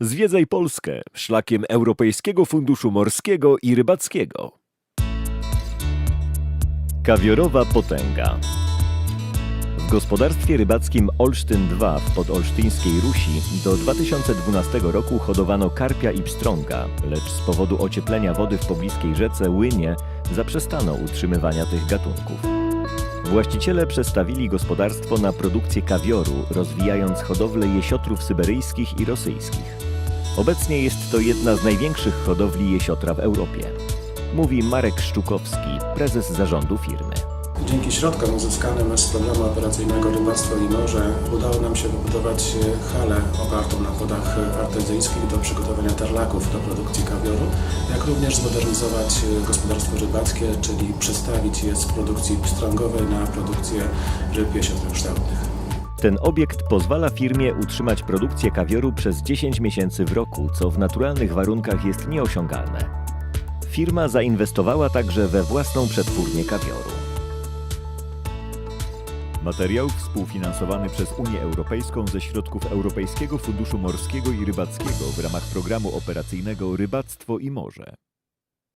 Zwiedzaj Polskę szlakiem Europejskiego Funduszu Morskiego i Rybackiego. Kawiorowa potęga. W gospodarstwie rybackim Olsztyn 2 w podolsztyńskiej Rusi do 2012 roku hodowano karpia i pstrąga, lecz z powodu ocieplenia wody w pobliskiej rzece Łynie zaprzestano utrzymywania tych gatunków. Właściciele przestawili gospodarstwo na produkcję kawioru, rozwijając hodowlę jesiotrów syberyjskich i rosyjskich. Obecnie jest to jedna z największych hodowli jesiotra w Europie. Mówi Marek Szczukowski, prezes zarządu firmy. Dzięki środkom uzyskanym z programu operacyjnego Rybactwo i Morze udało nam się wybudować e, halę opartą na wodach artezyjskich do przygotowania tarlaków do produkcji kawioru, jak również zmodernizować e, gospodarstwo rybackie, czyli przestawić je z produkcji pstrągowej na produkcję ryb jesiotrokształtnych. Ten obiekt pozwala firmie utrzymać produkcję kawioru przez 10 miesięcy w roku, co w naturalnych warunkach jest nieosiągalne. Firma zainwestowała także we własną przetwórnię kawioru. Materiał współfinansowany przez Unię Europejską ze środków Europejskiego Funduszu Morskiego i Rybackiego w ramach programu operacyjnego Rybactwo i Morze.